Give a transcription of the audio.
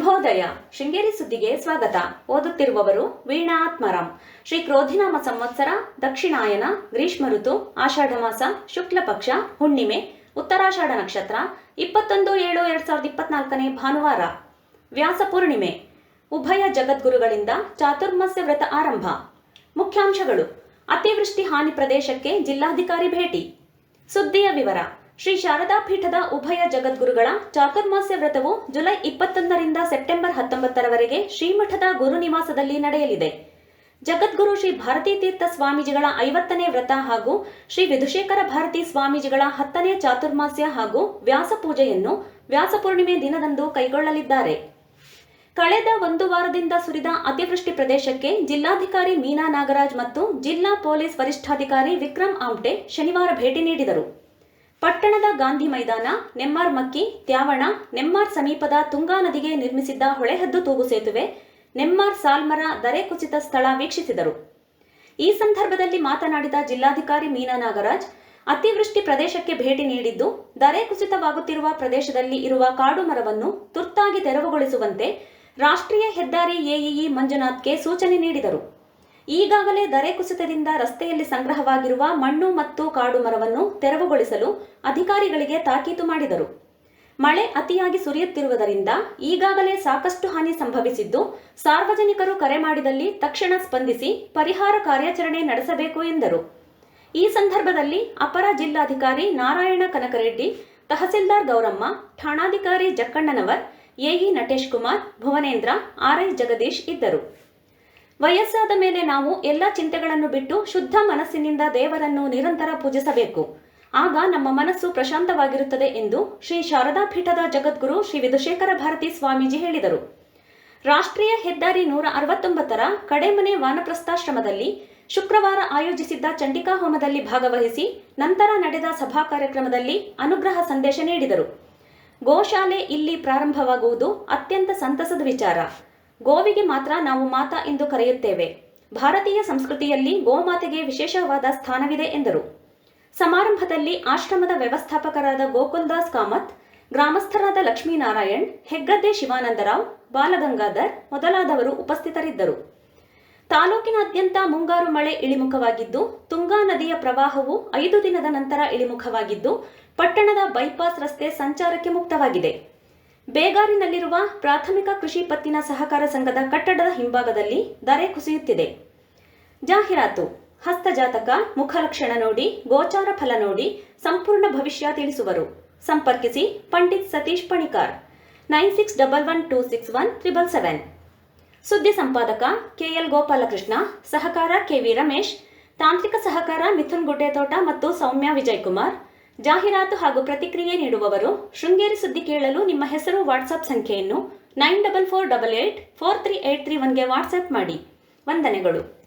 ಶುಭೋದಯ. ಶೃಂಗೇರಿ ಸುದ್ದಿಗೆ ಸ್ವಾಗತ. ಓದುತ್ತಿರುವವರು ವೀಣಾ ಶ್ರೀ ಕ್ರೋಧಿನಾಮ ಸಂವತ್ಸರ, ದಕ್ಷಿಣಾಯನ, ಗ್ರೀಷ್ಮ ಋತು, ಆಷಾಢ ಮಾಸ, ಶುಕ್ಲ ಪಕ್ಷ, ಹುಣ್ಣಿಮೆ, ಉತ್ತರಾಷಾಢ ನಕ್ಷತ್ರ, ಇಪ್ಪತ್ತೊಂದು ಏಳು ಎರಡ್ ಸಾವಿರದ ಇಪ್ಪತ್ನಾಲ್ಕನೇ ಭಾನುವಾರ. ವ್ಯಾಸ ಪೂರ್ಣಿಮೆ. ಉಭಯ ಜಗದ್ಗುರುಗಳಿಂದ ಚಾತುರ್ಮಸ್ಯ ವ್ರತ ಆರಂಭ. ಮುಖ್ಯಾಂಶಗಳು. ಅತಿವೃಷ್ಟಿ ಹಾನಿ ಪ್ರದೇಶಕ್ಕೆ ಜಿಲ್ಲಾಧಿಕಾರಿ ಭೇಟಿ. ಸುದ್ದಿಯ ವಿವರ. ಶ್ರೀ ಶಾರದಾ ಪೀಠದ ಉಭಯ ಜಗದ್ಗುರುಗಳ ಚಾತುರ್ಮಾಸ್ಯ ವ್ರತವು ಜುಲೈ ಇಪ್ಪತ್ತೊಂದರಿಂದ ಸೆಪ್ಟೆಂಬರ್ ಹತ್ತೊಂಬತ್ತರವರೆಗೆ ಶ್ರೀಮಠದ ಗುರುನಿವಾಸದಲ್ಲಿ ನಡೆಯಲಿದೆ. ಜಗದ್ಗುರು ಶ್ರೀ ಭಾರತೀ ತೀರ್ಥ ಸ್ವಾಮೀಜಿಗಳ ಐವತ್ತನೇ ವ್ರತ ಹಾಗೂ ಶ್ರೀ ವಿಧುಶೇಖರ ಭಾರತಿ ಸ್ವಾಮೀಜಿಗಳ ಹತ್ತನೇ ಚಾತುರ್ಮಾಸ್ಯ ಹಾಗೂ ವ್ಯಾಸ ಪೂಜೆಯನ್ನು ವ್ಯಾಸಪೂರ್ಣಿಮೆ ದಿನದಂದು ಕೈಗೊಳ್ಳಲಿದ್ದಾರೆ. ಕಳೆದ ಒಂದು ವಾರದಿಂದ ಸುರಿದ ಅತಿವೃಷ್ಟಿ ಪ್ರದೇಶಕ್ಕೆ ಜಿಲ್ಲಾಧಿಕಾರಿ ಮೀನಾ ನಾಗರಾಜ್ ಮತ್ತು ಜಿಲ್ಲಾ ಪೊಲೀಸ್ ವರಿಷ್ಠಾಧಿಕಾರಿ ವಿಕ್ರಮ್ ಆಮ್ಟೆ ಶನಿವಾರ ಭೇಟಿ ನೀಡಿದರು. ಪಟ್ಟಣದ ಗಾಂಧಿ ಮೈದಾನ, ನೆಮ್ಮಾರ್ ಮಕ್ಕಿ, ತ್ಯಾವಣ, ನೆಮ್ಮಾರ್ ಸಮೀಪದ ತುಂಗಾ ನದಿಗೆ ನಿರ್ಮಿಸಿದ್ದ ಹೊಳೆಹದ್ದು ತೂಗು ಸೇತುವೆ, ನೆಮ್ಮಾರ್ ಸಾಲ್ಮರ ದರೆ ಕುಸಿತ ಸ್ಥಳ ವೀಕ್ಷಿಸಿದರು. ಈ ಸಂದರ್ಭದಲ್ಲಿ ಮಾತನಾಡಿದ ಜಿಲ್ಲಾಧಿಕಾರಿ ಮೀನಾ ನಾಗರಾಜ್, ಅತಿವೃಷ್ಟಿ ಪ್ರದೇಶಕ್ಕೆ ಭೇಟಿ ನೀಡಿದ್ದು, ದರೆ ಕುಸಿತವಾಗುತ್ತಿರುವ ಪ್ರದೇಶದಲ್ಲಿ ಇರುವ ಕಾಡು ಮರವನ್ನು ತುರ್ತಾಗಿ ತೆರವುಗೊಳಿಸುವಂತೆ ರಾಷ್ಟ್ರೀಯ ಹೆದ್ದಾರಿ ಎಇಇ ಮಂಜುನಾಥ್ಗೆ ಸೂಚನೆ ನೀಡಿದರು. ಈಗಾಗಲೇ ದರೆ ಕುಸಿತದಿಂದ ರಸ್ತೆಯಲ್ಲಿ ಸಂಗ್ರಹವಾಗಿರುವ ಮಣ್ಣು ಮತ್ತು ಕಾಡು ಮರವನ್ನು ತೆರವುಗೊಳಿಸಲು ಅಧಿಕಾರಿಗಳಿಗೆ ತಾಕೀತು ಮಾಡಿದರು. ಮಳೆ ಅತಿಯಾಗಿ ಸುರಿಯುತ್ತಿರುವುದರಿಂದ ಈಗಾಗಲೇ ಸಾಕಷ್ಟು ಹಾನಿ ಸಂಭವಿಸಿದ್ದು, ಸಾರ್ವಜನಿಕರು ಕರೆ ಮಾಡಿದಲ್ಲಿ ತಕ್ಷಣ ಸ್ಪಂದಿಸಿ ಪರಿಹಾರ ಕಾರ್ಯಾಚರಣೆ ನಡೆಸಬೇಕು ಎಂದರು. ಈ ಸಂದರ್ಭದಲ್ಲಿ ಅಪರ ಜಿಲ್ಲಾಧಿಕಾರಿ ನಾರಾಯಣ ಕನಕರೆಡ್ಡಿ, ತಹಸೀಲ್ದಾರ್ ಗೌರಮ್ಮ, ಠಾಣಾಧಿಕಾರಿ ಜಕ್ಕಣ್ಣನವರ್, ಎಇ ನಟೇಶ್ ಕುಮಾರ್, ಭುವನೇಂದ್ರ, ಆರ್ಐ ಜಗದೀಶ್ ಇದ್ದರು. ವಯಸ್ಸಾದ ಮೇಲೆ ನಾವು ಎಲ್ಲ ಚಿಂತೆಗಳನ್ನು ಬಿಟ್ಟು ಶುದ್ಧ ಮನಸ್ಸಿನಿಂದ ದೇವರನ್ನು ನಿರಂತರ ಪೂಜಿಸಬೇಕು. ಆಗ ನಮ್ಮ ಮನಸ್ಸು ಪ್ರಶಾಂತವಾಗಿರುತ್ತದೆ ಎಂದು ಶ್ರೀ ಶಾರದಾ ಪೀಠದ ಜಗದ್ಗುರು ಶ್ರೀ ವಿಧುಶೇಖರ ಭಾರತಿ ಸ್ವಾಮೀಜಿ ಹೇಳಿದರು. ರಾಷ್ಟ್ರೀಯ ಹೆದ್ದಾರಿ ನೂರ ಅರವತ್ತೊಂಬತ್ತರ ಕಡೆಮನೆ ವಾನಪ್ರಸ್ಥಾಶ್ರಮದಲ್ಲಿ ಶುಕ್ರವಾರ ಆಯೋಜಿಸಿದ್ದ ಚಂಡಿಕಾ ಹೋಮದಲ್ಲಿ ಭಾಗವಹಿಸಿ ನಂತರ ನಡೆದ ಸಭಾ ಕಾರ್ಯಕ್ರಮದಲ್ಲಿ ಅನುಗ್ರಹ ಸಂದೇಶ ನೀಡಿದರು. ಗೋಶಾಲೆ ಇಲ್ಲಿ ಪ್ರಾರಂಭವಾಗುವುದು ಅತ್ಯಂತ ಸಂತಸದ ವಿಚಾರ. ಗೋವಿಗೆ ಮಾತ್ರ ನಾವು ಮಾತಾ ಎಂದು ಕರೆಯುತ್ತೇವೆ. ಭಾರತೀಯ ಸಂಸ್ಕೃತಿಯಲ್ಲಿ ಗೋಮಾತೆಗೆ ವಿಶೇಷವಾದ ಸ್ಥಾನವಿದೆ ಎಂದರು. ಸಮಾರಂಭದಲ್ಲಿ ಆಶ್ರಮದ ವ್ಯವಸ್ಥಾಪಕರಾದ ಗೋಕುಲ್ದಾಸ್ ಕಾಮತ್, ಗ್ರಾಮಸ್ಥರಾದ ಲಕ್ಷ್ಮೀನಾರಾಯಣ್, ಹೆಗ್ಗದ್ದೆ ಶಿವಾನಂದರಾವ್, ಬಾಲಗಂಗಾಧರ್ ಮೊದಲಾದವರು ಉಪಸ್ಥಿತರಿದ್ದರು. ತಾಲೂಕಿನಾದ್ಯಂತ ಮುಂಗಾರು ಮಳೆ ಇಳಿಮುಖವಾಗಿದ್ದು, ತುಂಗಾ ನದಿಯ ಪ್ರವಾಹವು ಐದು ದಿನದ ನಂತರ ಇಳಿಮುಖವಾಗಿದ್ದು, ಪಟ್ಟಣದ ಬೈಪಾಸ್ ರಸ್ತೆ ಸಂಚಾರಕ್ಕೆ ಮುಕ್ತವಾಗಿದೆ. ಬೇಗಾರಿನಲ್ಲಿರುವ ಪ್ರಾಥಮಿಕ ಕೃಷಿ ಪತ್ತಿನ ಸಹಕಾರ ಸಂಘದ ಕಟ್ಟಡದ ಹಿಂಭಾಗದಲ್ಲಿ ದರೆ ಕುಸಿಯುತ್ತಿದೆ. ಜಾಹೀರಾತು ಹಸ್ತಜಾತಕ ಮುಖಲಕ್ಷಣ ನೋಡಿ, ಗೋಚಾರ ಫಲ ನೋಡಿ, ಸಂಪೂರ್ಣ ಭವಿಷ್ಯ ತಿಳಿಸುವರು. ಸಂಪರ್ಕಿಸಿ Pandit Satish Panikar, nine six double one two six one triple seven. ಸುದ್ದಿ ಸಂಪಾದಕ ಕೆಎಲ್ ಗೋಪಾಲಕೃಷ್ಣ, ಸಹಕಾರ ಕೆವಿ ರಮೇಶ್, ತಾಂತ್ರಿಕ ಸಹಕಾರ ಮಿಥುನ್ ಗುಡ್ಡೆತೋಟ ಮತ್ತು ಸೌಮ್ಯ ವಿಜಯಕುಮಾರ್ ಜಾಹೀರಾತು ಹಾಗೂ ಪ್ರತಿಕ್ರಿಯೆ ನೀಡುವವರು ಶೃಂಗೇರಿ ಸುದ್ದಿ ಕೇಳಲು ನಿಮ್ಮ ಹೆಸರು ವಾಟ್ಸಪ್ ಸಂಖ್ಯೆಯನ್ನು nine double four double eight four three eight three ಒನ್ಗೆ WhatsApp ಮಾಡಿ. ವಂದನೆಗಳು.